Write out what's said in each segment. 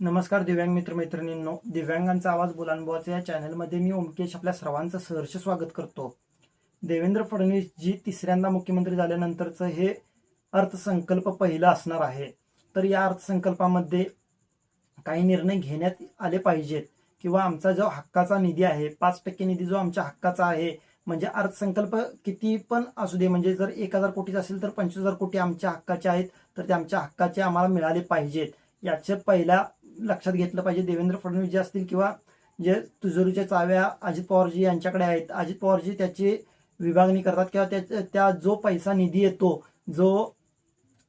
नमस्कार दिव्यांग मित्र मैत्रिणींनो दिव्यांगांचा आवाज बुलानबुवाचा या चॅनलमध्ये मी ओमकेश आपल्या सर्वांचं सहर्ष स्वागत करतो. देवेंद्र फडणवीस जी तिसऱ्यांदा मुख्यमंत्री झाल्यानंतरचं हे अर्थसंकल्प पहिलं असणार आहे. तर या अर्थसंकल्पामध्ये काही निर्णय घेण्यात आले पाहिजेत. किंवा आमचा जो हक्काचा निधी आहे पाच टक्के निधी जो आमच्या हक्काचा आहे म्हणजे अर्थसंकल्प किती पण असू दे म्हणजे जर एक हजार कोटीचा असेल तर पंचवीस हजार कोटी आमच्या हक्काचे आहेत तर ते आमच्या हक्काचे आम्हाला मिळाले पाहिजेत. याचं पहिला लक्षात घेतलं पाहिजे. देवेंद्र फडणवीस जे असतील किंवा जे तुझोरीच्या चाव्या अजित पवारजी यांच्याकडे आहेत अजित पवारजी त्याची विभागणी करतात किंवा त्या त्या जो पैसा निधी येतो जो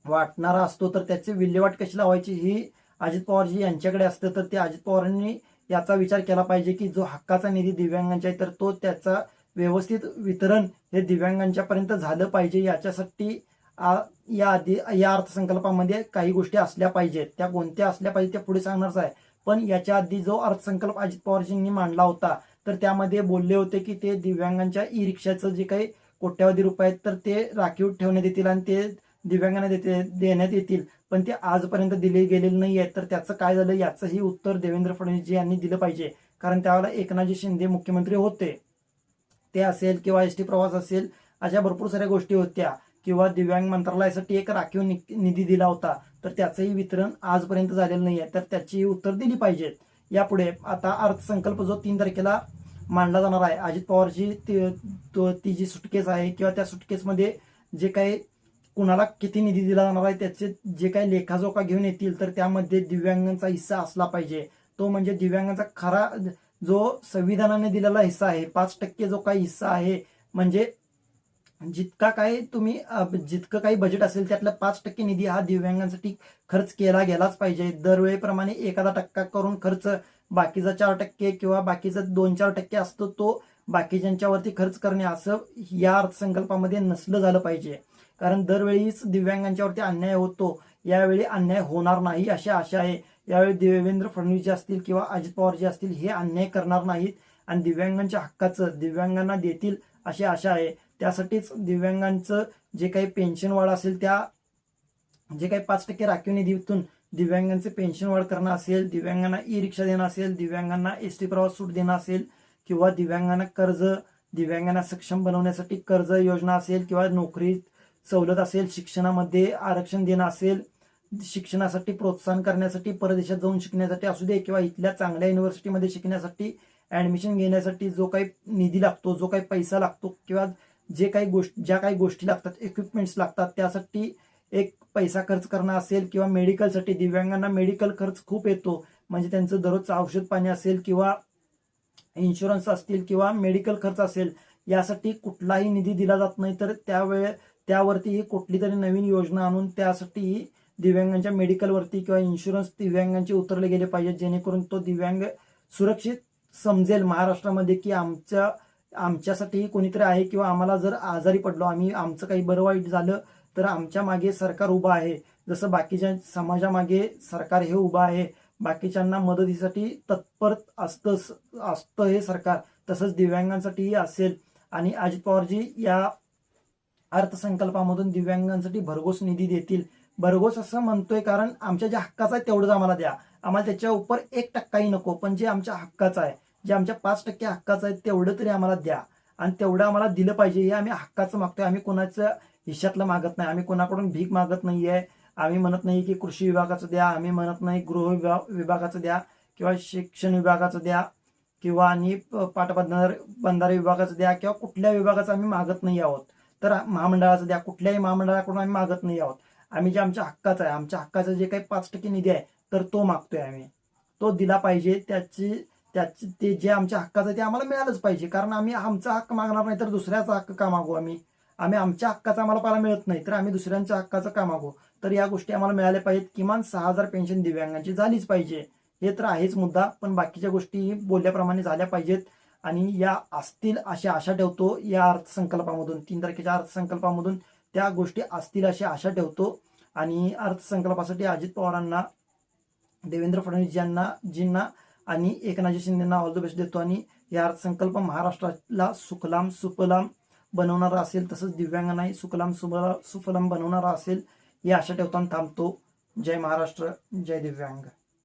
वाटणारा असतो तर त्याची विल्हेवाट कशी लावायची ही अजित पवारजी यांच्याकडे असतं. तर ते अजित पवारांनी याचा विचार केला पाहिजे की जो हक्काचा निधी दिव्यांगांच्या आहे तर तो त्याचा व्यवस्थित वितरण हे दिव्यांगांच्या पर्यंत झालं पाहिजे. याच्यासाठी या आधी या अर्थसंकल्पामध्ये काही गोष्टी असल्या पाहिजेत. त्या कोणत्या असल्या पाहिजेत त्या पुढे सांगणारच आहे पण याच्या आधी जो अर्थसंकल्प अजित पवारजींनी मांडला होता तर त्यामध्ये बोलले होते की ते दिव्यांगांच्या ई रिक्षाचं जे काही कोट्यावधी रुपये आहेत तर ते राखीव ठेवण्यात येतील आणि ते दिव्यांगांना देते देण्यात येतील. पण ते आजपर्यंत दिले गेलेले नाही आहेत. तर त्याचं काय झालं? याचंही उत्तर देवेंद्र फडणवीस यांनी दिलं पाहिजे. कारण त्यावेळेला एकनाथजी शिंदे मुख्यमंत्री होते. ते असेल किंवा एस टी प्रवास असेल अशा भरपूर साऱ्या गोष्टी होत्या. किंवा दिव्यांग मंत्रालयासाठी एक राखीव नि- निधी दिला होता तर त्याचंही वितरण आजपर्यंत झालेलं नाही आहे तर त्याची उत्तर दिली पाहिजेत. यापुढे आता अर्थसंकल्प जो तीन तारखेला मांडला जाणार आहे अजित पवारची ती तो- ती जी सुटकेस आहे किंवा त्या सुटकेसमध्ये जे काही कुणाला किती निधी दिला जाणार आहे त्याचे जे काही लेखाजोखा घेऊन येतील तर त्यामध्ये दिव्यांगांचा हिस्सा असला पाहिजे. तो म्हणजे दिव्यांगांचा खरा जो संविधानाने दिलेला हिस्सा आहे पाच टक्के जो काही हिस्सा आहे म्हणजे जितका काय तुम्ही जितकं काही बजेट असेल त्यातला पाच टक्के निधी हा दिव्यांगांसाठी खर्च केला गेलाच पाहिजे. दरवेळेप्रमाणे एखादा टक्का करून खर्च बाकीचा चार टक्के किंवा बाकीचा दोन चार टक्के असतो तो बाकीच्यांच्यावरती खर्च करणे असं या अर्थसंकल्पामध्ये नसलं झालं पाहिजे. कारण दरवेळीच दिव्यांगांच्यावरती अन्याय होतो यावेळी अन्याय होणार नाही अशी आशा आहे. यावेळी देवेंद्र फडणवीस जे असतील किंवा अजित पवार जे असतील हे अन्याय करणार नाहीत. आणि दिव्यांगांच्या हक्काचं दिव्यांगांना देतील अशी आशा आहे. त्यासाठीच दिव्यांगांचं जे काही पेन्शन वाढ असेल त्या जे काही पाच टक्के राखीव निधीतून दिव्यांगांचे पेन्शन वाढ करणं असेल दिव्यांगांना ई रिक्षा देणं असेल दिव्यांगांना एस टी प्रवास सूट देणं असेल किंवा दिव्यांगांना कर्ज दिव्यांगांना सक्षम बनवण्यासाठी कर्ज योजना असेल किंवा नोकरी सवलत असेल शिक्षणामध्ये आरक्षण देणं असेल शिक्षणासाठी प्रोत्साहन करण्यासाठी परदेशात जाऊन शिकण्यासाठी असू दे किंवा इथल्या चांगल्या युनिव्हर्सिटीमध्ये शिकण्यासाठी ऍडमिशन घेण्यासाठी जो काही निधी लागतो जो काही पैसा लागतो किंवा जे काही गोष्टी ज्या काही गोष्टी लागतात इक्विपमेंट्स लागतात त्यासाठी एक पैसा खर्च करणं असेल किंवा मेडिकलसाठी दिव्यांगांना मेडिकल खर्च खूप येतो. म्हणजे त्यांचं दररोजचं औषध पाणी असेल किंवा इन्शुरन्स असतील किंवा मेडिकल खर्च असेल यासाठी कुठलाही निधी दिला जात नाही. तर त्यावेळे त्यावरतीही कुठली तरी नवीन योजना आणून त्यासाठी दिव्यांगांच्या मेडिकलवरती किंवा इन्शुरन्स दिव्यांगांचे उतरले गेले पाहिजेत जेणेकरून तो दिव्यांग सुरक्षित समजेल महाराष्ट्रामध्ये की आमच्या आमच्यासाठी कोणीतरी आहे किंवा आम्हाला जर आजारी पडलो आम्ही आमचं काही बरं वाईट झालं तर आमच्या मागे सरकार उभं आहे. जसं बाकीच्या समाजामागे सरकार हे उभं आहे बाकीच्यांना मदतीसाठी तत्पर असतं असतं हे सरकार. तसंच दिव्यांगांसाठीही असेल. आणि अजित पवारजी या अर्थसंकल्पामधून दिव्यांगांसाठी भरघोस निधी देतील. भरघोस असं म्हणतोय कारण आमच्या ज्या हक्काचं आहे तेवढंच आम्हाला द्या. आम्हाला त्याच्या उपर एक टक्काही नको पण जे आमच्या हक्काचं आहे जे आमच्या पाच टक्के हक्काचं आहे तेवढं तरी आम्हाला द्या. आणि तेवढं आम्हाला दिलं पाहिजे हे आम्ही हक्काचं मागतोय. आम्ही कोणाचं हिश्यातलं मागत नाही. आम्ही कोणाकडून भीक मागत नाहीये. आम्ही म्हणत नाही की कृषी विभागाचं द्या. आम्ही म्हणत नाही गृह विभाग विभागाचं द्या किंवा शिक्षण विभागाचं द्या किंवा आणि पाटबंधारे बंधारे विभागाचं द्या किंवा कुठल्या विभागाचं आम्ही मागत नाही आहोत. तर महामंडळाचं द्या. कुठल्याही महामंडळाकडून आम्ही मागत नाही आहोत. आम्ही जे आमच्या हक्काचं आहे आमच्या हक्काचं जे काही पाच टक्के निधी आहे तर तो मागतोय आम्ही. तो दिला पाहिजे. त्याची त्याच ते जे आमच्या हक्काचं आहे ते आम्हाला मिळालंच पाहिजे. कारण आम्ही आमचा हक्क मागणार नाही तर दुसऱ्याचा हक्क का मागू आम्ही. आम्ही आमच्या हक्काचा आम्हाला पाला मिळत नाही तर आम्ही दुसऱ्यांच्या हक्काचं का मागू तर या गोष्टी आम्हाला मिळाल्या पाहिजेत. किमान सहा हजार पेन्शन दिव्यांगांची झालीच पाहिजे. हे तर आहेच मुद्दा पण बाकीच्या गोष्टी बोलल्याप्रमाणे झाल्या पाहिजेत. आणि या असतील अशी आशा ठेवतो या अर्थसंकल्पामधून. तीन तारखेच्या अर्थसंकल्पामधून त्या गोष्टी असतील अशी आशा ठेवतो. आणि अर्थसंकल्पासाठी अजित पवारांना देवेंद्र फडणवीस यांना जींना आणि एकनाथजी शिंदेना ऑल द बेस्ट देतो आणि या अर्थसंकल्प महाराष्ट्राला सुखलाम सुफलाम बनवणारा असेल तसंच दिव्यांगांनाही सुखलाम सुफला सुफलाम बनवणारा असेल या आशा ठेवताना थांबतो. जय महाराष्ट्र जय दिव्यांग.